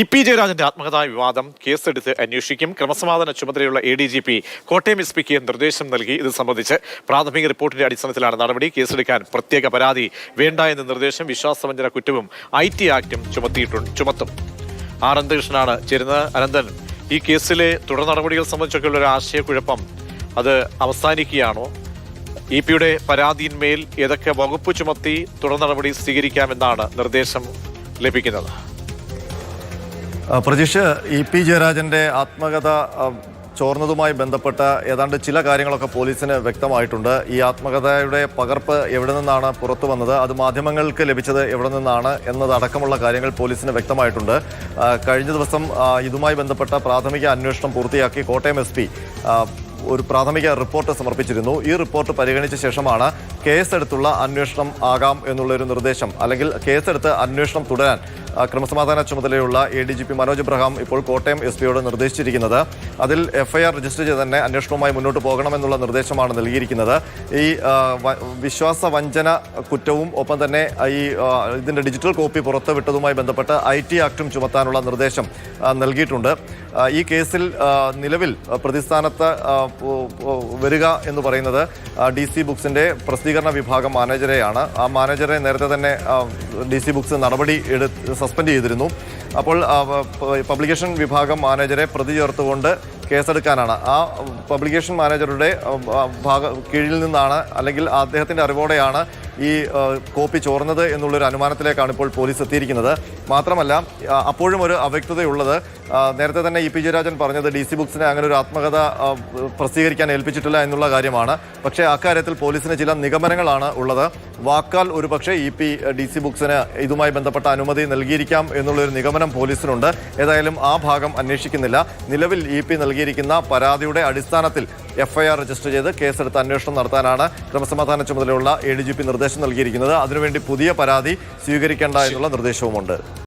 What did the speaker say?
E P ജയരാജന്റെ ആത്മകഥാ വിവാദം കേസെടുത്ത് അന്വേഷിക്കും. ക്രമസമാധാന ചുമതലയുള്ള A D G P Kottayam S പിക്ക് നിർദ്ദേശം നൽകി. ഇത് സംബന്ധിച്ച് പ്രാഥമിക റിപ്പോർട്ടിന്റെ അടിസ്ഥാനത്തിലാണ് നടപടി. കേസെടുക്കാൻ പ്രത്യേക പരാതി വേണ്ട എന്ന നിർദ്ദേശം വിശ്വാസവഞ്ചന കുറ്റവും ഐ ടി ആക്ടും ചുമത്തിയിട്ടുണ്ട് ചുമത്തും. ആർ അനന്തകൃഷ്ണനാണ് ചേരുന്നത്. അനന്തൻ ഈ കേസിലെ തുടർ നടപടികൾ സംബന്ധിച്ചൊക്കെയുള്ള ഒരു ആശയക്കുഴപ്പം അത് അവസാനിക്കുകയാണോ? ഇ പിയുടെ പരാതിയിന്മേൽ ഏതൊക്കെ വകുപ്പ് ചുമത്തി തുടർ നടപടി സ്വീകരിക്കാമെന്നാണ് നിർദ്ദേശം ലഭിക്കുന്നത്. പ്രജീഷ് ഇ പി ജയരാജന്റെ ആത്മകഥ ചോർന്നതുമായി ബന്ധപ്പെട്ട ഏതാണ്ട് ചില കാര്യങ്ങളൊക്കെ പോലീസിന് വ്യക്തമായിട്ടുണ്ട്. ഈ ആത്മകഥയുടെ പകർപ്പ് എവിടെ നിന്നാണ് പുറത്തു വന്നത്? അത് മാധ്യമങ്ങൾക്ക് ലഭിച്ചത് എവിടെ നിന്നാണ് എന്നതടക്കമുള്ള കാര്യങ്ങൾ പോലീസിന് വ്യക്തമായിട്ടുണ്ട്. കഴിഞ്ഞ ദിവസം ഇതുമായി ബന്ധപ്പെട്ട പ്രാഥമിക അന്വേഷണം പൂർത്തിയാക്കി കോട്ടയം എസ് ഒരു പ്രാഥമിക റിപ്പോർട്ട് സമർപ്പിച്ചിരുന്നു. ഈ റിപ്പോർട്ട് പരിഗണിച്ച ശേഷമാണ് കേസെടുത്തുള്ള അന്വേഷണം ആകാം എന്നുള്ളൊരു നിർദ്ദേശം അല്ലെങ്കിൽ കേസെടുത്ത് അന്വേഷണം തുടരാൻ ക്രമസമാധാന ചുമതലയുള്ള A D G P Manoj Abraham ഇപ്പോൾ കോട്ടയം എസ് പിയോട് നിർദ്ദേശിച്ചിരിക്കുന്നത്. അതിൽ എഫ്ഐആർ രജിസ്റ്റർ ചെയ്ത് തന്നെ അന്വേഷണവുമായി മുന്നോട്ട് പോകണമെന്നുള്ള നിർദ്ദേശമാണ് നൽകിയിരിക്കുന്നത്. ഈ വിശ്വാസ വഞ്ചന കുറ്റവും ഒപ്പം തന്നെ ഈ ഇതിന്റെ ഡിജിറ്റൽ കോപ്പി പുറത്തുവിട്ടതുമായി ബന്ധപ്പെട്ട് ഐ ടി ആക്ടും ചുമത്താനുള്ള നിർദ്ദേശം നൽകിയിട്ടുണ്ട്. ഈ കേസിൽ നിലവിൽ പ്രതിസ്ഥാനത്ത് വരിക എന്ന് പറയുന്നത് ഡി സി ബുക്സിന്റെ പ്രസിദ്ധീകരണ വിഭാഗം മാനേജരെയാണ്. ആ മാനേജറെ നേരത്തെ തന്നെ ഡി സി ബുക്സ് നടപടി എടുത്ത് സസ്പെൻഡ് ചെയ്തിരുന്നു. അപ്പോൾ പബ്ലിക്കേഷൻ വിഭാഗം മാനേജരെ പ്രതി ചേർത്തുകൊണ്ട് കേസെടുക്കാനാണ്. ആ പബ്ലിക്കേഷൻ മാനേജറുടെ ഭാഗ കീഴിൽ നിന്നാണ് അല്ലെങ്കിൽ അദ്ദേഹത്തിന്റെ അറിവോടെയാണ് ഈ കോപ്പി ചോർന്നത് എന്നുള്ളൊരു അനുമാനത്തിലേക്കാണ് ഇപ്പോൾ പോലീസ് എത്തിയിരിക്കുന്നത്. മാത്രമല്ല അപ്പോഴും ഒരു അവ്യക്തതയുള്ളത് നേരത്തെ തന്നെ ഇ പി ജയരാജൻ പറഞ്ഞത് ഡി സി ബുക്സിനെ അങ്ങനെ ഒരു ആത്മകഥ പ്രസിദ്ധീകരിക്കാൻ ഏൽപ്പിച്ചിട്ടില്ല എന്നുള്ള കാര്യമാണ്. പക്ഷേ അക്കാര്യത്തിൽ പോലീസിന് ചില നിഗമനങ്ങളാണ് ഉള്ളത്. വാക്കാൽ ഒരു പക്ഷേ ഇ പി ഡി സി ബുക്സിന് ഇതുമായി ബന്ധപ്പെട്ട അനുമതി നൽകിയിരിക്കാം എന്നുള്ളൊരു നിഗമനം പോലീസിനുണ്ട്. ഏതായാലും ആ ഭാഗം അന്വേഷിക്കുന്നില്ല. നിലവിൽ ഇ പി നൽകിയിരിക്കുന്ന പരാതിയുടെ അടിസ്ഥാനത്തിൽ എഫ്ഐആർ രജിസ്റ്റർ ചെയ്ത് കേസെടുത്ത് അന്വേഷണം നടത്താനാണ് ക്രമസമാധാന ചുമതലയുള്ള എ ഡി ജി പി നിർദ്ദേശം നൽകിയിരിക്കുന്നത്. അതിനുവേണ്ടി പുതിയ പരാതി സ്വീകരിക്കേണ്ട എന്നുള്ള നിർദ്ദേശവുമുണ്ട്.